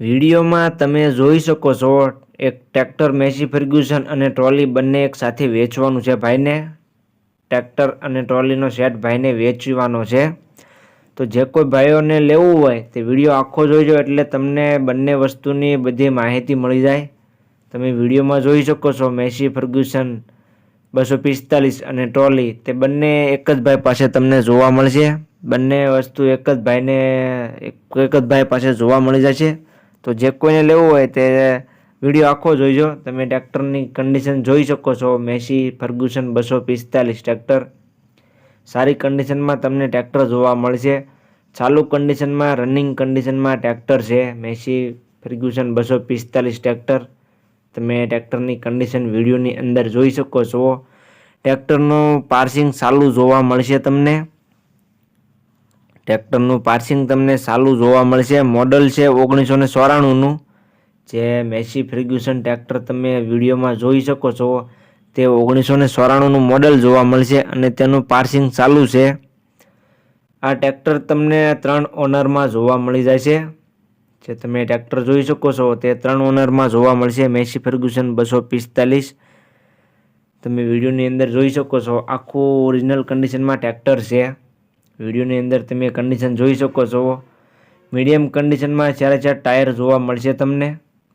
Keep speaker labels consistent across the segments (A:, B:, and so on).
A: વિડીયોમાં તમે જોઈ શકો છો એક ટ્રેક્ટર મેસી ફર્ગ્યુસન અને ટ્રોલી બંને એક સાથે વેચવાનું છે ભાઈને. ટ્રેક્ટર અને ટ્રોલીનો સેટ ભાઈને વેચવાનો છે. તો જે કોઈ ભાઈઓને લેવું હોય તે વીડિયો આખો જોઈજો એટલે તમને બંને વસ્તુની બધી માહિતી મળી જાય. તમે વિડીયોમાં જોઈ શકો છો મેસી ફર્ગ્યુસન બસો પિસ્તાલીસ અને ટ્રોલી. તે બંને એક જ ભાઈ પાસે તમને જોવા મળશે. બંને વસ્તુ એક જ ભાઈને, એક જ ભાઈ પાસે જોવા મળી જશે. તો જે કોઈને લેવું હોય તે વીડિયો આખો જોઈજો. તમે ટ્રેક્ટરની કન્ડિશન જોઈ શકો છો. મેસી ફર્ગ્યુસન બસો પિસ્તાલીસ ટ્રેક્ટર. સારી કન્ડિશનમાં તમને ટ્રેક્ટર જોવા મળશે. ચાલુ કન્ડિશનમાં રનિંગ કન્ડિશનમાં ટ્રેક્ટર છે. મેસી ફર્ગ્યુસન બસો પિસ્તાલીસ ટ્રેક્ટર. તમે ટ્રેક્ટરની કન્ડિશન વિડીયોની અંદર જોઈ શકો છો. ટ્રેક્ટરનું પાર્સિંગ ચાલુ જોવા મળશે તમને. ટ્રેક્ટરનું પાર્સિંગ તમને સારું જોવા મળશે. મોડલ છે ઓગણીસો ને ચોરાણુંનું. જે મેસી ફર્ગ્યુસન ટ્રેક્ટર તમે વિડીયોમાં જોઈ શકો છો. તે ઓગણીસો ને ચોરાણુંનું મોડલ જોવા મળશે અને તેનું પાર્સિંગ ચાલુ છે. આ ટ્રેક્ટર તમને ત્રણ ઓનરમાં જોવા મળી જાય છે. જે તમે ટ્રેક્ટર જોઈ શકો છો, તે ત્રણ ઓનરમાં જોવા મળશે. મેસી ફર્ગ્યુસન બસો પિસ્તાલીસ. તમે વિડીયોની અંદર જોઈ શકો છો, આખું ઓરિજિનલ કન્ડિશનમાં ટ્રેક્ટર છે. વિડીયોની અંદર તમે કન્ડિશન જોઈ શકો છો. મીડિયમ કન્ડિશનમાં ચારે ચાર ટાયર જોવા મળશે તમને.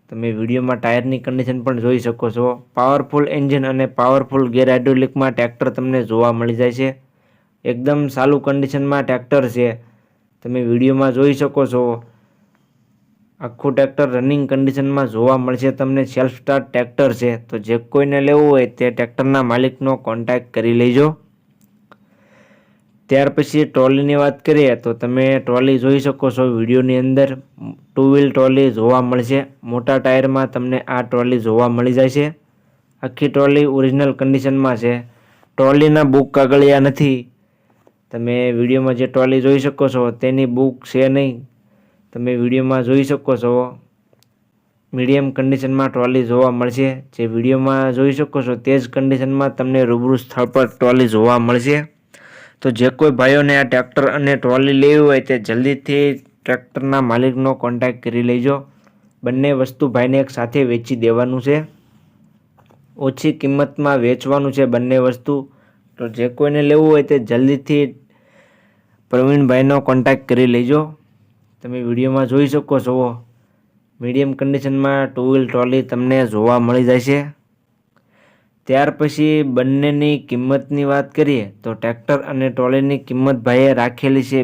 A: તમે વિડીયોમાં ટાયરની કન્ડિશન પણ જોઈ શકો છો. પાવરફુલ એન્જિન અને પાવરફુલ ગેર હાઇડ્રોલિકમાં ટ્રેક્ટર તમને જોવા મળી જાય છે. એકદમ સારું કન્ડિશનમાં ટ્રેક્ટર છે. તમે વિડીયોમાં જોઈ શકો છો. આખું ટ્રેક્ટર રનિંગ કન્ડિશનમાં જોવા મળશે તમને. સેલ્ફ સ્ટાર્ટ ટ્રેક્ટર છે. તો જે કોઈને લેવું હોય તે ટ્રેક્ટરના માલિકનો કોન્ટેક્ટ કરી લેજો. ત્યાર પછી ટ્રોલીની વાત કરીએ તો તમે ટ્રોલી જોઈ શકો છો વિડીયોની અંદર. ટુ વ્હીલ ટ્રોલી જોવા મળશે. મોટા ટાયરમાં તમને આ ટ્રોલી જોવા મળી જાય છે આખી ટ્રોલી ઓરિજિનલ કન્ડિશનમાં છે. ટ્રોલીના બુક કાગળિયા નથી. તમે વિડીયોમાં જે ટ્રોલી જોઈ શકો છો તેની બુક છે નહીં. તમે વિડીયોમાં જોઈ શકો છો. મીડિયમ કન્ડિશનમાં ટ્રોલી જોવા મળશે. જે વિડીયોમાં જોઈ શકો છો તે જ કન્ડિશનમાં તમને રૂબરૂ સ્થળ પર ટ્રોલી જોવા મળશે. તો જે કોઈ ભાઈઓને આ ટ્રેક્ટર અને ટ્રોલી લેવી હોય તે જલ્દીથી ટ્રેક્ટરના માલિકનો કોન્ટેક્ટ કરી લેજો. બંને વસ્તુ ભાઈને એક સાથે વેચી દેવાનું છે. ઓછી કિંમતમાં વેચવાનું છે બંને વસ્તુ. તો જે કોઈને લેવું હોય તે જલ્દીથી પ્રવીણભાઈનો કોન્ટેક્ટ કરી લેજો. તમે વિડીયોમાં જોઈ શકો છો. મીડિયમ કન્ડિશનમાં ટુ વ્હીલ ટ્રોલી તમને જોવા મળી જાય છે ત્યાર પછી બંનેની કિંમતની વાત કરીએ તો ટ્રેક્ટર અને ટ્રોલીની કિંમત ભાઈએ રાખેલી છે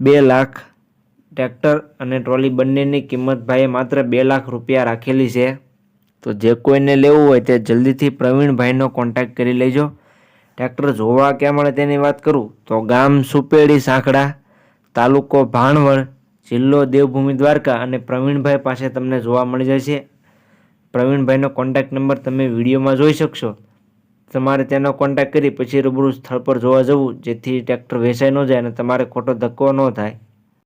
A: બે લાખ. ટ્રેક્ટર અને ટ્રોલી બંનેની કિંમત ભાઈએ માત્ર બે લાખ રૂપિયા રાખેલી છે. તો જે કોઈને લેવું હોય તે જલ્દીથી પ્રવીણભાઈનો કોન્ટેક્ટ કરી લેજો. ટ્રેક્ટર જોવા ક્યાં મળે તેની વાત કરું તો ગામ સુપેડી સાંકડા તાલુકો ભાણવડ, જિલ્લો દેવભૂમિ દ્વારકા અને પ્રવીણભાઈ પાસે તમને જોવા મળી જશે. પ્રવીણભાઈનો કોન્ટેક્ટ નંબર તમે વિડીયોમાં જોઈ શકશો. તમારે તેનો કોન્ટેક્ટ કરી પછી રૂબરૂ સ્થળ પર જોવા જવું, જેથી ટ્રેક્ટર વેચાઈ ન જાય અને તમારે ખોટો ધક્કો ન થાય.